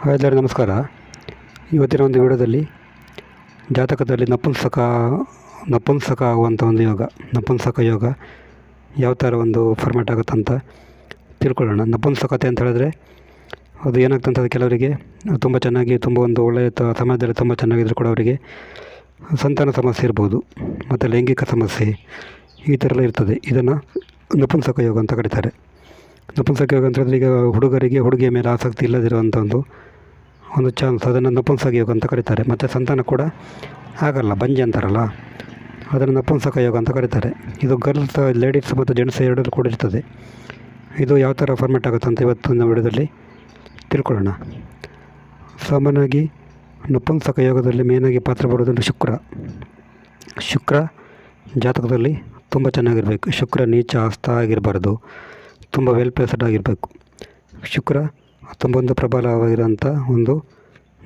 Hi ಎಲ್ಲರಿಗೂ ನಮಸ್ಕಾರ. ಇವತ್ತಿನ ಒಂದು ವಿಡಿಯೋದಲ್ಲಿ ಜಾತಕದಲ್ಲಿ ನಪುಂಸಕ ನಪುಂಸಕ ಆಗುವಂಥ ಒಂದು ಯೋಗ, ನಪುಂಸಕ ಯೋಗ ಯಾವ ಥರ ಒಂದು ಫರ್ಮ್ಯಾಟ್ ಆಗುತ್ತೆ ಅಂತ ತಿಳ್ಕೊಳ್ಳೋಣ. ನಪುಂಸಕತೆ ಅಂತ ಹೇಳಿದ್ರೆ ಅದು ಏನಾಗ್ತಂತ ಕೆಲವರಿಗೆ ತುಂಬ ಚೆನ್ನಾಗಿ, ತುಂಬ ಒಂದು ಒಳ್ಳೆಯ ಸಮಾಜದಲ್ಲಿ ತುಂಬ ಚೆನ್ನಾಗಿದ್ರು ಕೂಡ ಅವರಿಗೆ ಸಂತಾನ ಸಮಸ್ಯೆ ಇರ್ಬೋದು, ಮತ್ತು ಲೈಂಗಿಕ ಸಮಸ್ಯೆ ಈ ಥರ ಎಲ್ಲ ಇರ್ತದೆ. ಇದನ್ನು ನಪುಂಸಕ ಯೋಗ ಅಂತ ಕರೀತಾರೆ. ನಪುಂಸಕ ಯೋಗ ಅಂತ ಹೇಳಿದ್ರೆ ಈಗ ಹುಡುಗರಿಗೆ ಹುಡುಗಿಯ ಮೇಲೆ ಆಸಕ್ತಿ ಇಲ್ಲದಿರುವಂಥ ಒಂದು ಒಂದು ಚಾನ್ಸ್. ಅದನ್ನು ನಪುಂಸಕ ಯೋಗ ಅಂತ ಕರೀತಾರೆ. ಮತ್ತು ಸಂತಾನ ಕೂಡ ಆಗಲ್ಲ ಬಂಜೆ ಅಂತಾರಲ್ಲ, ಅದನ್ನು ನಪುಂಸಕ ಯೋಗ ಅಂತ ಕರೀತಾರೆ. ಇದು ಗರ್ಲ್ಸ್ ಲೇಡೀಸ್ ಮತ್ತು ಜೆಂಟ್ಸ್ ಎರಡರಲ್ಲಿ ಕೂಡ ಇರ್ತದೆ. ಇದು ಯಾವ ಥರ ಫಾರ್ಮೆಟ್ ಆಗುತ್ತೆ ಅಂತ ಇವತ್ತಿನ ವಿಡಿಯೋದಲ್ಲಿ ತಿಳ್ಕೊಳ್ಳೋಣ. ಸಾಮಾನ್ಯವಾಗಿ ನಪುಂಸಕ ಯೋಗದಲ್ಲಿ ಮೇನಾಗಿ ಪಾತ್ರ ಪಡೋದು ಶುಕ್ರ. ಶುಕ್ರ ಜಾತಕದಲ್ಲಿ ತುಂಬ ಚೆನ್ನಾಗಿರಬೇಕು. ಶುಕ್ರ, ನೀಚ ಆಸ್ತ ಆಗಿರಬಾರ್ದು. ತುಂಬ ವೆಲ್ ಪ್ಲೇಸ್ಡ್ ಆಗಿರಬೇಕು. ಶುಕ್ರ ತುಂಬೊಂದು ಪ್ರಬಲವಾಗಿರೋಂಥ ಒಂದು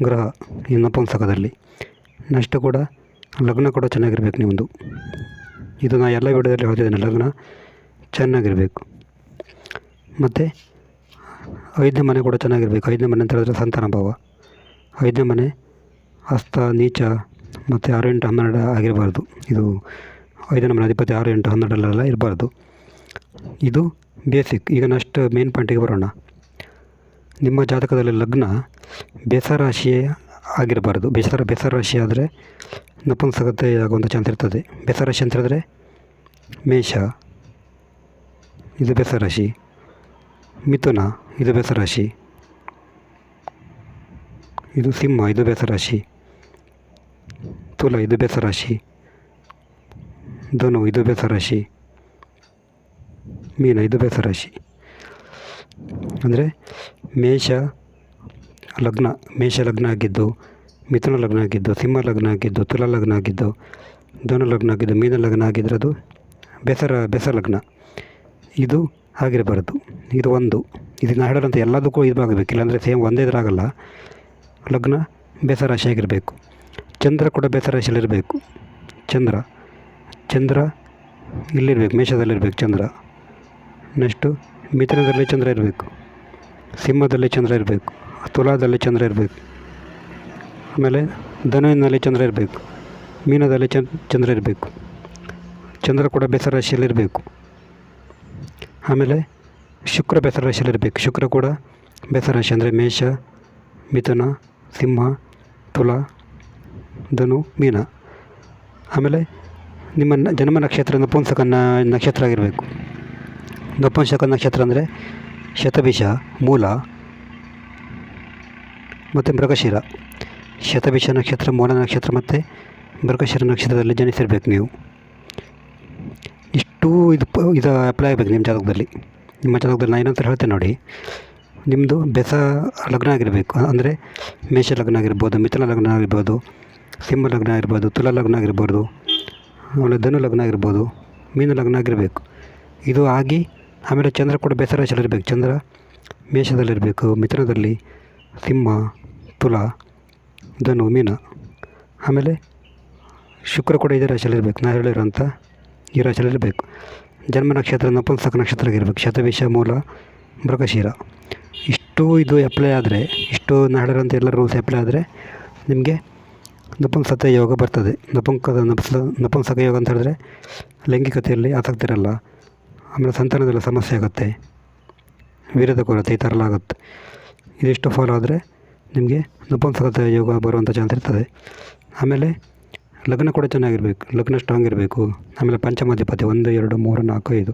ಗ್ರಹ ಈ ನಪುಂಸಕದಲ್ಲಿ. ನೆಕ್ಸ್ಟ್ ಕೂಡ ಲಗ್ನ ಕೂಡ ಚೆನ್ನಾಗಿರ್ಬೇಕು ನಿಮ್ಮದು ಇದು ನಾ ಎಲ್ಲ ವಿಡಿಯೋದಲ್ಲಿ ಹೇಳ್ತಿದ್ದೇನೆ, ಲಗ್ನ ಚೆನ್ನಾಗಿರಬೇಕು. ಮತ್ತು ಐದನೇ ಮನೆ ಕೂಡ ಚೆನ್ನಾಗಿರಬೇಕು. ಐದನೇ ಮನೆ ಅಂತ ಹೇಳಿದ್ರೆ ಸಂತಾನ ಭಾವ. ಐದನೇ ಮನೆ ಹಸ್ತ ನೀಚ ಮತ್ತು ಆರು ಎಂಟು ಹನ್ನೆರಡು ಆಗಿರಬಾರ್ದು. ಇದು ಐದನೇ ಮನೆ ಅಧಿಪತಿ ಆರು ಎಂಟು ಹನ್ನೆರಡಲ್ಲೆಲ್ಲ ಇರಬಾರ್ದು. ಇದು ಬೇಸಿಕ್, ಈಗ ನೆಕ್ಸ್ಟ್ ಮೇನ್ ಪಾಯಿಂಟಿಗೆ ಬರೋಣ. ನಿಮ್ಮ ಜಾತಕದಲ್ಲಿ ಲಗ್ನ ಬೇಸರಾಶಿಯೇ ಆಗಿರಬಾರ್ದು. ಬೇಸರ ಬೇಸರ ರಾಶಿ ಆದರೆ ನಪುಂಸಕತೆ ಆಗುವಂಥ ಚಾನ್ಸ್ ಇರ್ತದೆ. ಬೇಸರಾಶಿ ಅಂತ ಹೇಳಿದ್ರೆ ಮೇಷ, ಇದು ಬೇಸರಾಶಿ ಮಿಥುನ, ಇದು ಬೇಸರಾಶಿ ಇದು ಸಿಂಹ, ಇದು ಬೇಸರಾಶಿ ತುಲ, ಇದು ಬೇಸರಾಶಿ ಧನು, ಇದು ಬೇಸರಾಶಿ ಮೀನ, ಇದು ಬೇಸರಾಶಿ ಅಂದರೆ ಮೇಷ, ಲಗ್ನ ಮೇಷ ಲಗ್ನ ಆಗಿದ್ದು, ಮಿಥುನ ಲಗ್ನ ಆಗಿದ್ದು, ಸಿಂಹ ಲಗ್ನ ಆಗಿದ್ದು, ತುಲಾ ಲಗ್ನ ಆಗಿದ್ದು ಧನು ಲಗ್ನ ಆಗಿದ್ದು, ಮೀನ ಲಗ್ನ ಆಗಿದ್ದರೆ ಅದು ಬೆಸರ, ಬೆಸ ಲಗ್ನ. ಇದು ಆಗಿರಬಾರ್ದು. ಇದು ಒಂದು. ಇದನ್ನು ಹೇಳೋದಂತ ಎಲ್ಲದಕ್ಕೂ ಇದಾಗಬೇಕು ಇಲ್ಲಾಂದರೆ ಸೇಮ್ ಒಂದೇ ಇದ್ರಾಗಲ್ಲ ಲಗ್ನ ಬೇಸರಾಶಿ ಆಗಿರಬೇಕು. ಚಂದ್ರ ಕೂಡ ಬೇಸರಾಶಿಯಲ್ಲಿರಬೇಕು ಚಂದ್ರ. ಚಂದ್ರ ಇಲ್ಲಿರಬೇಕು, ಮೇಷದಲ್ಲಿರಬೇಕು ಚಂದ್ರ. ನೆಕ್ಸ್ಟು ಮಿಥುನದಲ್ಲಿ ಚಂದ್ರ ಇರಬೇಕು, ಸಿಂಹದಲ್ಲಿ ಚಂದ್ರ ಇರಬೇಕು, ತುಲಾದಲ್ಲಿ ಚಂದ್ರ ಇರಬೇಕು, ಆಮೇಲೆ ಧನುವಿನಲ್ಲಿ ಚಂದ್ರ ಇರಬೇಕು, ಮೀನದಲ್ಲಿ ಚಂದ್ ಚಂದ್ರ ಇರಬೇಕು, ಚಂದ್ರ ಕೂಡ ಬೇಸರಾಶಿಯಲ್ಲಿರಬೇಕು ಆಮೇಲೆ ಶುಕ್ರ ಬೇಸರಾಶಿಯಲ್ಲಿರಬೇಕು ಶುಕ್ರ ಕೂಡ ಬೇಸರಾಶಿ ಅಂದರೆ ಮೇಷ, ಮಿಥುನ, ಸಿಂಹ, ತುಲ, ಧನು, ಮೀನ. ಆಮೇಲೆ ನಿಮ್ಮ ಜನ್ಮ ನಕ್ಷತ್ರ ನಪುಂಸಕ ನಕ್ಷತ್ರ ಆಗಿರಬೇಕು. ನಪುಂಸಕ ನಕ್ಷತ್ರ ಅಂದರೆ ಶತಭಿಷ, ಮೂಲ ಮತ್ತು ಮೃಗಶಿರ. ಶತಭಿಷ ನಕ್ಷತ್ರ ಮೂಲ ನಕ್ಷತ್ರ ಮತ್ತು ಮೃಗಶಿರ ನಕ್ಷತ್ರದಲ್ಲಿ ಜನಿಸಿರ್ಬೇಕು ನೀವು. ಇಷ್ಟು ಇದು ಇದು ಅಪ್ಲೈ ಆಗಬೇಕು ನಿಮ್ಮ ಜಾತಕದಲ್ಲಿ. ನಿಮ್ಮ ಜಾತಕದಲ್ಲಿ ನಾನು ಏನಂತ ಹೇಳ್ತೇನೆ ನೋಡಿ. ನಿಮ್ಮದು ಬೆಸ ಲಗ್ನ ಆಗಿರಬೇಕು ಅಂದರೆ ಮೇಷ ಲಗ್ನ ಆಗಿರ್ಬೋದು, ಮಿಥುನ ಲಗ್ನ ಆಗಿರ್ಬೋದು, ಸಿಂಹ ಲಗ್ನ ಆಗಿರ್ಬೋದು, ತುಲಾ ಲಗ್ನ ಆಗಿರ್ಬೋದು, ಆಮೇಲೆ ಧನು ಲಗ್ನ ಆಗಿರ್ಬೋದು, ಮೀನು ಲಗ್ನ ಆಗಿರಬೇಕು. ಇದು ಆಗಿ ಆಮೇಲೆ ಚಂದ್ರ ಕೂಡ ಬೇಸರಾಶಿಯಲ್ಲಿರಬೇಕು ಚಂದ್ರ ಮೇಷದಲ್ಲಿರಬೇಕು, ಮಿಥುನದಲ್ಲಿ ಸಿಂಹ, ತುಲ, ಧನು, ಮೀನ. ಆಮೇಲೆ ಶುಕ್ರ ಕೂಡ ಇದೇ ರಾಶಿಯಲ್ಲಿರಬೇಕು. ನಾ ಹೇಳಿರೋಂಥ ಈ ರಾಶಿಯಲ್ಲಿರಬೇಕು. ಜನ್ಮ ನಕ್ಷತ್ರ, ನಪುಂಸಕ ನಕ್ಷತ್ರ ಆಗಿರಬೇಕು ಶತವಿಷ, ಮೂಲ, ಮೃಗಶೀರ. ಇಷ್ಟು ಇದು ಅಪ್ಲೈ ಆದರೆ, ಇಷ್ಟು ನಾ ಹೇಳಿರೋಂಥ ಎಲ್ಲ ರೂಲ್ಸ್ ಅಪ್ಲೈ ಆದರೆ ನಿಮಗೆ ನಪುಂಸತ ಯೋಗ ಬರ್ತದೆ. ನಪುಂಕದ ನಪುಸ, ನಪುಂಸಕ ಯೋಗ ಅಂತ ಹೇಳಿದ್ರೆ ಲೈಂಗಿಕತೆಯಲ್ಲಿ ಆಸಕ್ತಿ ಇರಲ್ಲ. ಆಮೇಲೆ ಸಂತಾನದಲ್ಲಿ ಸಮಸ್ಯೆ ಆಗುತ್ತೆ. ವೀರ್ಯದ ಕೊರತೆ ಈ ಆಗುತ್ತೆ. ಇದಿಷ್ಟು ಫಾಲೋ ಆದರೆ ನಿಮಗೆ ನಪುಂಸಕತೆ ಯೋಗ ಬರುವಂಥ ಚಾನ್ಸ್ ಇರ್ತದೆ. ಆಮೇಲೆ ಲಗ್ನ ಕೂಡ ಚೆನ್ನಾಗಿರಬೇಕು, ಲಗ್ನ ಸ್ಟ್ರಾಂಗ್ ಇರಬೇಕು. ಆಮೇಲೆ ಪಂಚಮಾಧಿಪತಿ ಒಂದು, ಎರಡು, ಮೂರು, ನಾಲ್ಕು, ಐದು.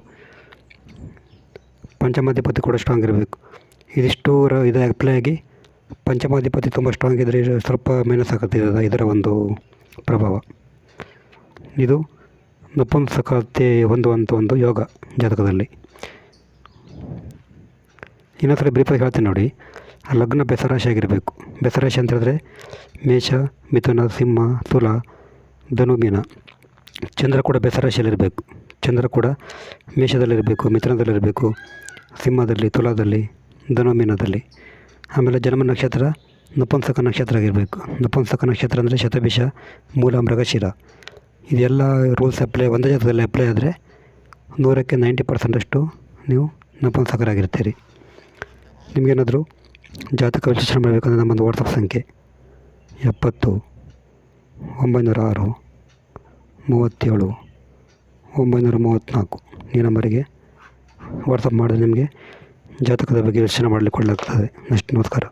ಪಂಚಮಾಧಿಪತಿ ಕೂಡ ಸ್ಟ್ರಾಂಗ್ ಇರಬೇಕು. ಇದಿಷ್ಟು ಇದು ಅಪ್ಲೈ ಆಗಿ ಪಂಚಮಾಧಿಪತಿ ತುಂಬ ಸ್ಟ್ರಾಂಗ್ ಇದ್ದರೆ ಸ್ವಲ್ಪ ಮೈನಸ್ ಆಗುತ್ತೆ ಇದು- ಇದರ ಒಂದು ಪ್ರಭಾವ. ಇದು ನಪುಂಸಕತೆ ಹೊಂದುವಂಥ ಒಂದು ಯೋಗ ಜಾತಕದಲ್ಲಿ. ಇನ್ನೊಂದ್ಸಲ ಬ್ರೀಫಾಗಿ ಹೇಳ್ತೀನಿ ನೋಡಿ. ಆ ಲಗ್ನ ಬೆಸರಾಶಿ ಆಗಿರಬೇಕು. ಬೆಸರಾಶಿ ಅಂತ ಹೇಳಿದ್ರೆ ಮೇಷ, ಮಿಥುನ, ಸಿಂಹ, ತುಲ, ಧನು, ಮೀನ. ಚಂದ್ರ ಕೂಡ ಬೆಸರಾಶಿಯಲ್ಲಿರಬೇಕು. ಚಂದ್ರ ಕೂಡ ಮೇಷದಲ್ಲಿರಬೇಕು, ಮಿಥುನದಲ್ಲಿರಬೇಕು, ಸಿಂಹದಲ್ಲಿ, ತುಲಾದಲ್ಲಿ, ಧನು, ಮೀನದಲ್ಲಿ. ಆಮೇಲೆ ಜನ್ಮ ನಕ್ಷತ್ರ ನಪುಂಸಕ ನಕ್ಷತ್ರ ಆಗಿರಬೇಕು. ನಪುಂಸಕ ನಕ್ಷತ್ರ ಅಂದರೆ ಶತಭಿಷ, ಮೂಲ ಮೃಗಶಿರ. ಇದೆಲ್ಲ ರೂಲ್ಸ್ ಅಪ್ಲೈ ಒಂದೇ ಜಾತಕದಲ್ಲಿ ಅಪ್ಲೈ ಆದರೆ ನೂರಕ್ಕೆ ನೈಂಟಿ ಪರ್ಸೆಂಟಷ್ಟು ನೀವು ನಪುಂಸಕರಾಗಿರ್ತೀರಿ. ನಿಮಗೇನಾದರೂ ಜಾತಕ ವಿಶ್ಲೇಷಣೆ ಮಾಡಬೇಕಂದ್ರೆ ನಮ್ಮೊಂದು ವಾಟ್ಸಪ್ ಸಂಖ್ಯೆ ಎಪ್ಪತ್ತು, ಒಂಬೈನೂರ ಆರು, ಮೂವತ್ತೇಳು, ಒಂಬೈನೂರ ಮೂವತ್ತ್ನಾಲ್ಕು. ಈ ನಂಬರಿಗೆ ವಾಟ್ಸಪ್ ಮಾಡಿದ್ರೆ ನಿಮಗೆ ಜಾತಕದ ಬಗ್ಗೆ ಯೋಚನೆ ಮಾಡಲಿಕ್ಕೆ ಕೊಡಲಾಗ್ತದೆ ನೆಕ್ಸ್ಟ್ ನಮಸ್ಕಾರ.